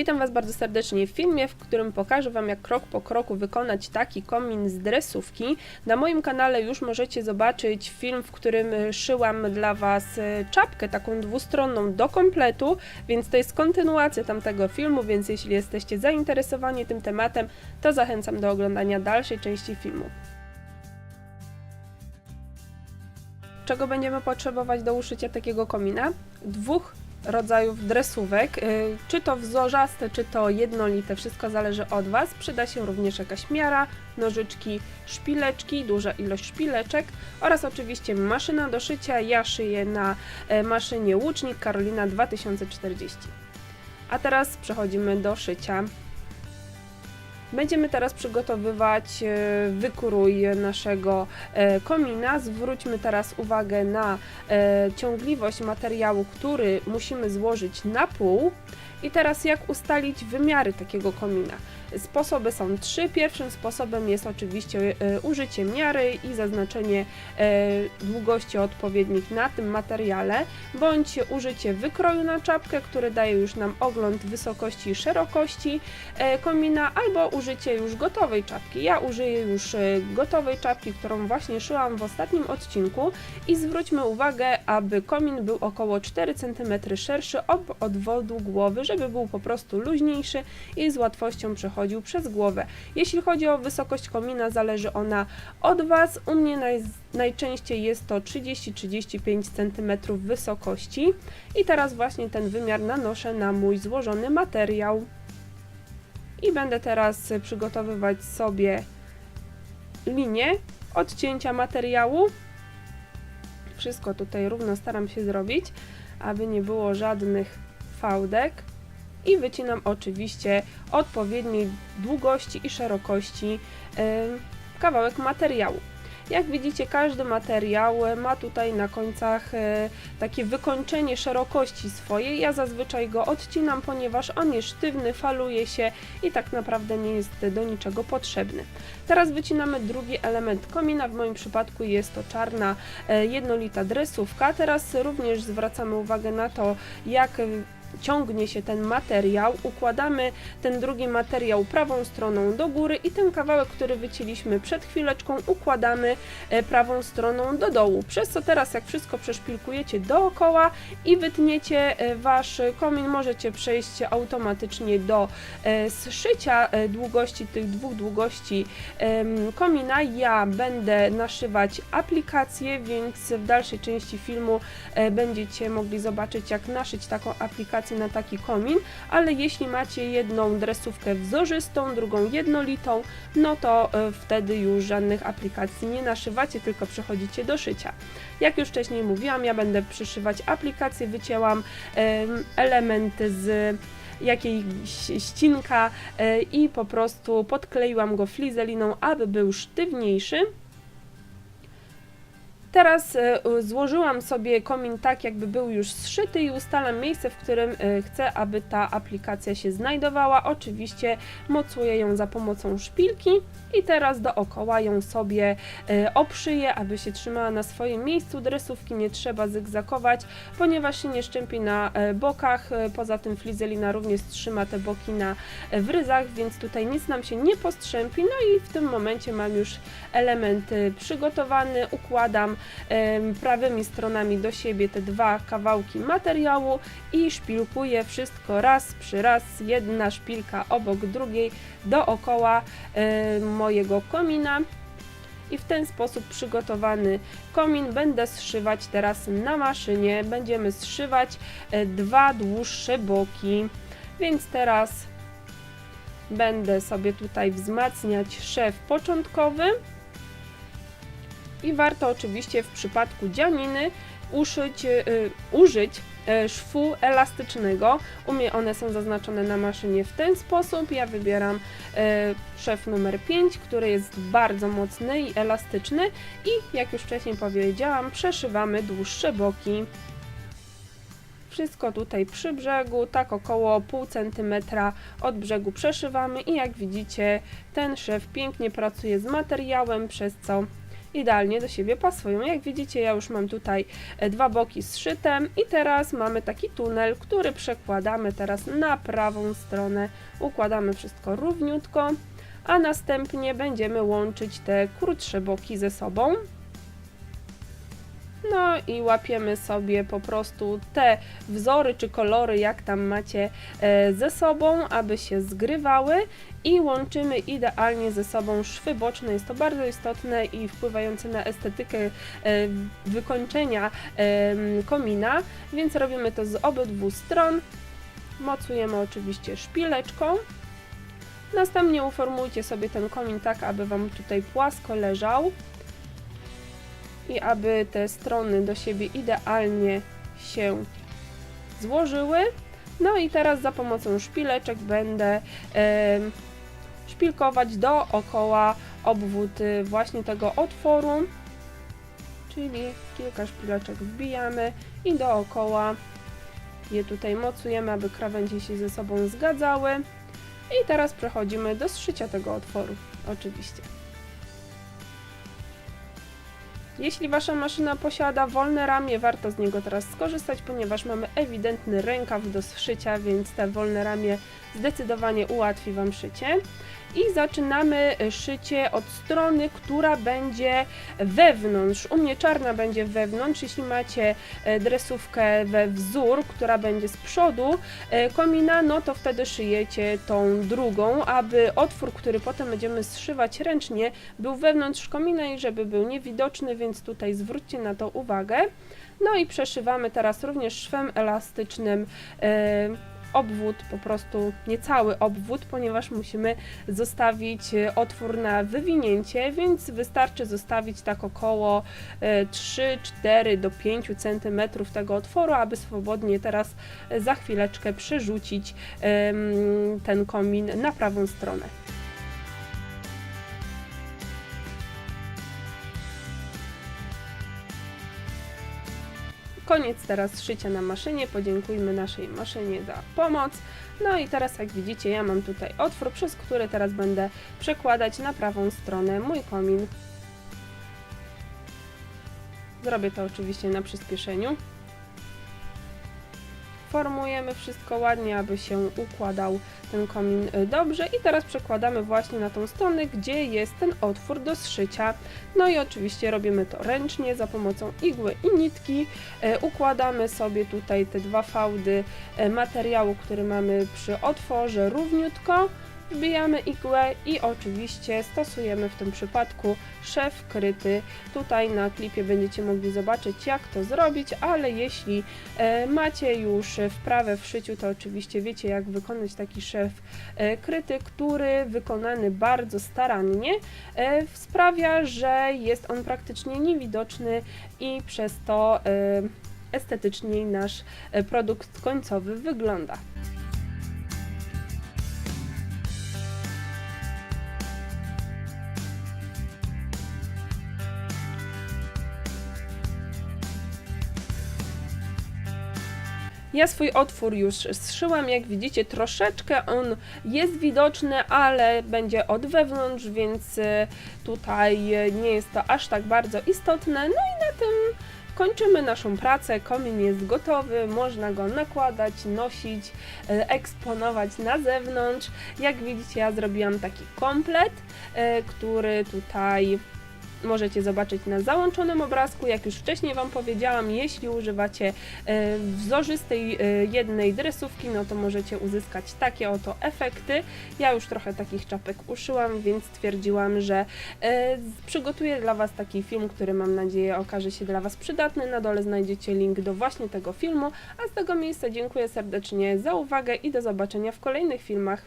Witam Was bardzo serdecznie w filmie, w którym pokażę Wam jak krok po kroku wykonać taki komin z dresówki. Na moim kanale już możecie zobaczyć film, w którym szyłam dla Was y, czapkę taką dwustronną do kompletu, więc to jest kontynuacja tamtego filmu, więc jeśli jesteście zainteresowani tym tematem, to zachęcam do oglądania dalszej części filmu. Czego będziemy potrzebować do uszycia takiego komina? Dwóch rodzajów dresówek, y, czy to wzorzaste, czy to jednolite, wszystko zależy od Was. Przyda się również jakaś miara, nożyczki, szpileczki, duża ilość szpileczek oraz oczywiście maszyna do szycia. Ja szyję na e, maszynie Łucznik Karolina 2040. A teraz przechodzimy do szycia. Będziemy teraz przygotowywać e, wykrój naszego e, komina. Zwróćmy teraz uwagę na e, ciągliwość materiału, który musimy złożyć na pół. I teraz jak ustalić wymiary takiego komina? Sposoby są trzy. Pierwszym sposobem jest oczywiście e, użycie miary i zaznaczenie e, długości odpowiednich na tym materiale, bądź użycie wykroju na czapkę, który daje już nam ogląd wysokości i szerokości e, komina, albo użycie już gotowej czapki. Ja użyję już gotowej czapki, którą właśnie szyłam w ostatnim odcinku i zwróćmy uwagę, aby komin był około 4 cm szerszy od odwodu głowy, żeby był po prostu luźniejszy i z łatwością przechodził przez głowę. Jeśli chodzi o wysokość komina, zależy ona od Was. U mnie naj, najczęściej jest to 30-35 cm wysokości i teraz właśnie ten wymiar nanoszę na mój złożony materiał. I będę teraz przygotowywać sobie linię odcięcia materiału. Wszystko tutaj równo staram się zrobić, aby nie było żadnych fałdek. I wycinam oczywiście odpowiedniej długości i szerokości kawałek materiału. Jak widzicie, każdy materiał ma tutaj na końcach e, takie wykończenie szerokości swojej. Ja zazwyczaj go odcinam, ponieważ on jest sztywny, faluje się i tak naprawdę nie jest do niczego potrzebny. Teraz wycinamy drugi element komina. W moim przypadku jest to czarna e, jednolita dresówka. Teraz również zwracamy uwagę na to, jak ciągnie się ten materiał, układamy ten drugi materiał prawą stroną do góry i ten kawałek, który wycięliśmy przed chwileczką, układamy e, prawą stroną do dołu. Przez co teraz, jak wszystko przeszpilkujecie dookoła i wytniecie e, wasz komin, możecie przejść automatycznie do e, zszycia długości tych dwóch długości komina. Ja będę naszywać aplikację, więc w dalszej części filmu będziecie mogli zobaczyć, jak naszyć taką aplikację na taki komin, ale jeśli macie jedną dresówkę wzorzystą, drugą jednolitą, no to e, wtedy już żadnych aplikacji nie naszywacie, tylko przechodzicie do szycia. Jak już wcześniej mówiłam, ja będę przyszywać aplikację, wycięłam em, element z jakiejś ścinka e, i po prostu podkleiłam go flizeliną, aby był sztywniejszy. Teraz e, złożyłam sobie komin tak, jakby był już zszyty i ustalam miejsce, w którym e, chcę, aby ta aplikacja się znajdowała. Oczywiście mocuję ją za pomocą szpilki i teraz dookoła ją sobie e, obszyję, aby się trzymała na swoim miejscu. Dresówki nie trzeba zygzakować, ponieważ się nie szczępi na bokach. Poza tym flizelina również trzyma te boki na wryzach, więc tutaj nic nam się nie postrzępi. No i w tym momencie mam już element przygotowany. Układam prawymi stronami do siebie te dwa kawałki materiału i szpilkuję wszystko raz przy raz, jedna szpilka obok drugiej dookoła mojego komina. I w ten sposób przygotowany komin będę zszywać teraz na maszynie. Będziemy zszywać e, dwa dłuższe boki. Więc teraz będę sobie tutaj wzmacniać szef początkowy. I warto oczywiście w przypadku dzianiny uszyć, y, użyć y, szwu elastycznego. U mnie one są zaznaczone na maszynie w ten sposób. Ja wybieram y, szef numer 5, który jest bardzo mocny i elastyczny i jak już wcześniej powiedziałam, przeszywamy dłuższe boki. Wszystko tutaj przy brzegu, tak około pół centymetra od brzegu przeszywamy i jak widzicie ten szef pięknie pracuje z materiałem, przez co idealnie do siebie pasują. Jak widzicie, ja już mam tutaj e, dwa boki zszyte i teraz mamy taki tunel, który przekładamy teraz na prawą stronę. Układamy wszystko równiutko, a następnie będziemy łączyć te krótsze boki ze sobą. No i łapiemy sobie po prostu te wzory czy kolory, jak tam macie e, ze sobą, aby się zgrywały i łączymy idealnie ze sobą szwy boczne. Jest to bardzo istotne i wpływające na estetykę e, wykończenia em, komina, więc robimy to z obydwu stron. Mocujemy oczywiście szpileczką. Następnie uformujcie sobie ten komin tak, aby Wam tutaj płasko leżał i aby te strony do siebie idealnie się złożyły. No i teraz za pomocą szpileczek będę szpilkować dookoła obwód y, właśnie tego otworu, czyli kilka szpileczek wbijamy i dookoła je tutaj mocujemy, aby krawędzie się ze sobą zgadzały. I teraz przechodzimy do zszycia tego otworu, oczywiście. Jeśli Wasza maszyna posiada wolne ramię, warto z niego teraz skorzystać, ponieważ mamy ewidentny rękaw do zszycia, więc te wolne ramię zdecydowanie ułatwi Wam szycie. I zaczynamy szycie od strony, która będzie wewnątrz. U mnie czarna będzie wewnątrz. Jeśli macie e, dresówkę we wzór, która będzie z przodu e, komina, no to wtedy szyjecie tą drugą, aby otwór, który potem będziemy zszywać ręcznie, był wewnątrz komina i żeby był niewidoczny, więc tutaj zwróćcie na to uwagę. No i przeszywamy teraz również szwem elastycznym e, obwód, po prostu niecały obwód, ponieważ musimy zostawić e, otwór na wywinięcie, więc wystarczy zostawić tak około e, 3, 4 do 5 cm tego otworu, aby swobodnie teraz e, za chwileczkę przerzucić ten komin na prawą stronę. Koniec teraz szycia na maszynie. Podziękujmy naszej maszynie za pomoc. No i teraz jak widzicie, ja mam tutaj otwór, przez który teraz będę przekładać na prawą stronę mój komin. Zrobię to oczywiście na przyspieszeniu. Formujemy wszystko ładnie, aby się układał ten komin y, dobrze i teraz przekładamy właśnie na tą stronę, gdzie jest ten otwór do zszycia. No i oczywiście robimy to ręcznie za pomocą igły i nitki. E, Układamy sobie tutaj te dwa fałdy e, materiału, który mamy przy otworze równiutko. Wbijamy igłę i oczywiście stosujemy w tym przypadku szef kryty. Tutaj na klipie będziecie mogli zobaczyć jak to zrobić, ale jeśli e, macie już wprawę w szyciu, to oczywiście wiecie jak wykonać taki szef e, kryty, który wykonany bardzo starannie e, sprawia, że jest on praktycznie niewidoczny i przez to e, estetyczniej nasz produkt końcowy wygląda. Ja swój otwór już zszyłam, jak widzicie, troszeczkę on jest widoczny, ale będzie od wewnątrz, więc e, tutaj nie jest to aż tak bardzo istotne. No i na tym kończymy naszą pracę. Komin jest gotowy, można go nakładać, nosić, e, eksponować na zewnątrz. Jak widzicie, ja zrobiłam taki komplet, e, który tutaj możecie zobaczyć na załączonym obrazku. Jak już wcześniej Wam powiedziałam, jeśli używacie e, wzorzystej e, jednej dresówki, no to możecie uzyskać takie oto efekty. Ja już trochę takich czapek uszyłam, więc stwierdziłam, że e, przygotuję dla Was taki film, który mam nadzieję okaże się dla Was przydatny. Na dole znajdziecie link do właśnie tego filmu, a z tego miejsca dziękuję serdecznie za uwagę i do zobaczenia w kolejnych filmach.